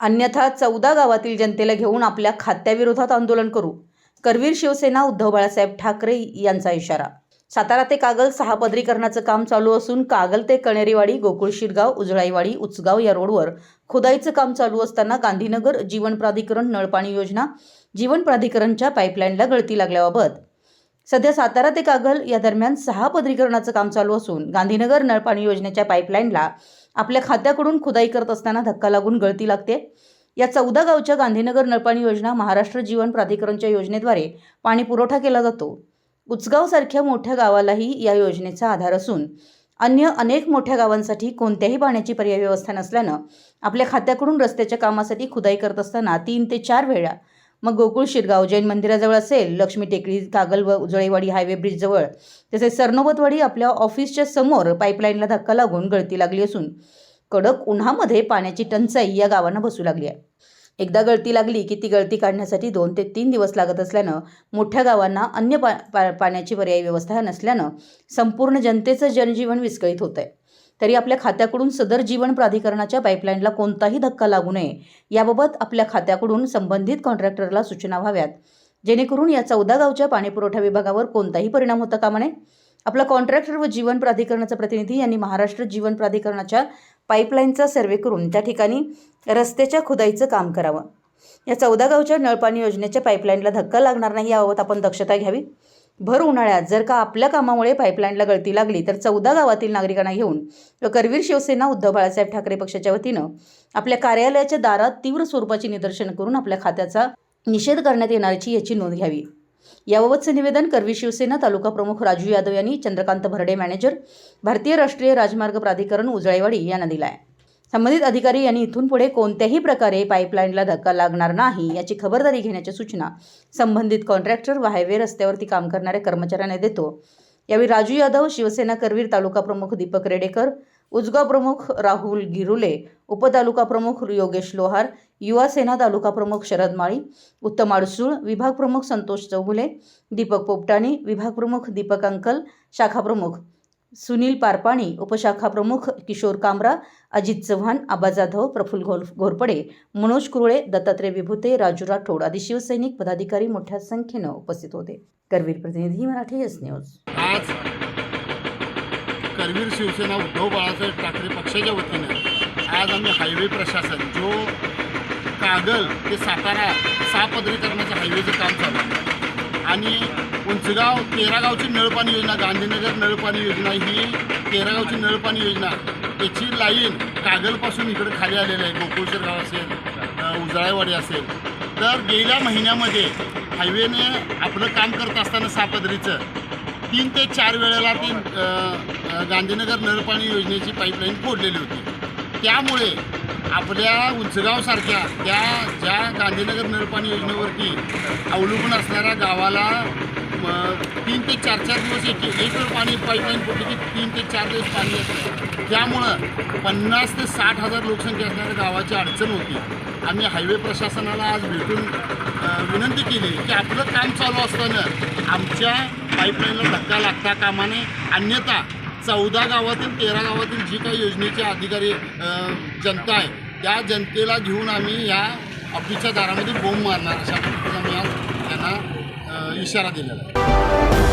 अन्यथा चौदा गावातील जनतेला घेऊन आपल्या खात्याविरोधात आंदोलन करू. करवीर शिवसेना उद्धव बाळासाहेब ठाकरे यांचा इशारा. सातारा ते कागल सहा पदरीकरणाचं काम चालू असून कागल ते कणेरीवाडी गोकुळ शिरगाव उजळाईवाडी उचगाव या रोडवर खुदाईचं काम चालू असताना गांधीनगर जीवन प्राधिकरण नळपाणी योजना जीवन प्राधिकरणच्या पाईपलाईनला गळती लागल्याबाबत सध्या सातारा ते कागल या दरम्यान सहा पदरीकरणाचं काम चालू असून गांधीनगर नळपाणी योजनेच्या पाईपलाईनला आपल्या खात्याकडून खुदाई करत असताना धक्का लागून गळती लागते. या चौदा गावच्या गांधीनगर नळपाणी योजना महाराष्ट्र जीवन प्राधिकरणच्या योजनेद्वारे पाणी पुरवठा केला जातो. उचगावसारख्या मोठ्या गावालाही या योजनेचा आधार असून अन्य अनेक मोठ्या गावांसाठी कोणत्याही पाण्याची पर्याय व्यवस्था नसल्यानं आपल्या खात्याकडून रस्त्याच्या कामासाठी खुदाई करत असताना तीन ते चार वेळा मग गोकुळ शिरगाव जैन मंदिराजवळ असेल लक्ष्मी टेकडी कागल व उजळेवाडी हायवे ब्रिजजवळ तसेच सरनोबतवाडी आपल्या ऑफिसच्या समोर पाईपलाईनला धक्का लागून गळती लागली असून कडक उन्हामध्ये पाण्याची टंचाई या गावांना बसू लागली आहे. एकदा गळती लागली की ती गळती काढण्यासाठी दोन ते तीन दिवस लागत असल्यानं मोठ्या गावांना अन्य पा पा पाण्याची पर्यायी व्यवस्था नसल्यानं संपूर्ण जनतेचं जनजीवन विस्कळीत होत आहे तरी आपल्या खात्याकडून सदर जीवन प्राधिकरणाच्या पाईपलाईनला कोणताही धक्का लागू नये. याबाबत आपल्या खात्याकडून संबंधित कॉन्ट्रॅक्टरला सूचना व्हाव्यात. जेणेकरून या चौदा गावच्या पाणीपुरवठा विभागावर कोणताही परिणाम होता कामा नये. आपला कॉन्ट्रॅक्टर व जीवन प्राधिकरणाचा प्रतिनिधी यांनी महाराष्ट्र जीवन प्राधिकरणाच्या पाईपलाईनचा सर्वे करून त्या ठिकाणी रस्त्याच्या खुदाईचं काम करावं. या चौदा गावच्या नळपाणी योजनेच्या पाईपलाईनला धक्का लागणार नाही याबाबत आपण दक्षता घ्यावी. भर उन्हाळ्यात जर का आपल्या कामामुळे पाईपलाईनला गळती लागली तर चौदा गावातील नागरिकांना घेऊन करवीर शिवसेना उद्धव बाळासाहेब ठाकरे पक्षाच्या वतीनं आपल्या कार्यालयाच्या दारात तीव्र स्वरूपाची निदर्शन करून आपल्या खात्याचा निषेध करण्यात येणारची याची नोंद घ्यावी. याबाबतचं निवेदन करवी शिवसेना तालुका प्रमुख राजू यादव यांनी चंद्रकांत भरडे मॅनेजर भारतीय राष्ट्रीय राजमार्ग प्राधिकरण उजळेवाडी यांना दिला आहे संबंधित अधिकारी यांनी इथून पुढे कोणत्याही प्रकारे पाईपलाईनला धक्का लागणार नाही याची खबरदारी घेण्याच्या सूचना संबंधित कॉन्ट्रॅक्टर व हायवे रस्त्यावरती काम करणाऱ्या कर्मचाऱ्यांना देतो. यावेळी राजू यादव शिवसेना करवीर तालुका प्रमुख दीपक रेडेकर उजगाव प्रमुख राहुल गिरुले उपतालुका प्रमुख योगेश लोहार युवा सेना तालुका प्रमुख शरद माळी उत्तम अडसूळ विभाग प्रमुख संतोष चौगुले दीपक पोपटाणी विभाग प्रमुख दीपक अंकल शाखा प्रमुख सुनील पारपाणी उपशाखा प्रमुख किशोर कामरा अजित चव्हाण आबा जाधव प्रफुल्ल घोल घोरपडे मनोज कुरुळे दत्तात्रय विभूते राजू राठोड आदी शिवसैनिक पदाधिकारी मोठ्या संख्येनं उपस्थित होते. करवीर प्रतिनिधी मराठी एस न्यूज. आज करवीर शिवसेना उद्धव बाळासाहेब ठाकरे पक्षाच्या वतीनं आज आम्ही हायवे प्रशासन जो कागल ते सातारा सहा पदरीकरणाचं हायवेचं काम चालू आणि उंचगाव तेरागावची नळपाणी योजना गांधीनगर नळपाणी योजना ही तेरागावची नळपाणी योजना. त्याची लाईन कागलपासून इकडे खाली आलेली आहे. गोकुळशेर गाव असेल अ, असेल. तर गेल्या महिन्यामध्ये हायवेने आपलं काम करत असताना सापदरीचं तीन ते चार वेळेला ती गांधीनगर नळपाणी योजनेची पाईपलाईन फोडलेली होती. त्यामुळे आपल्या उंचगावसारख्या त्या ज्या गांधीनगर नळपाणी योजनेवरती अवलंबून असणाऱ्या गावाला तीन ते चार चार दिवस एक एक पाणी पाईपलाईन फोडली की तीन ते चार दिवस पाणी येतं. त्यामुळं पन्नास ते साठ हजार लोकसंख्या असणाऱ्या गावाची अडचण होती. आम्ही हायवे प्रशासनाला आज भेटून विनंती केली की आपलं काम चालू असताना आमच्या पाईपलाईनला धक्का लागता कामाने अन्यथा चौदा गावातील तेरा गावातील जी काही योजनेचे अधिकारी जनता आहे त्या जनतेला घेऊन आम्ही या ऑफिसच्या दारामध्ये बोंब मारणार अशा पद्धतीने आम्ही आज त्यांना इशारा दिलेला आहे.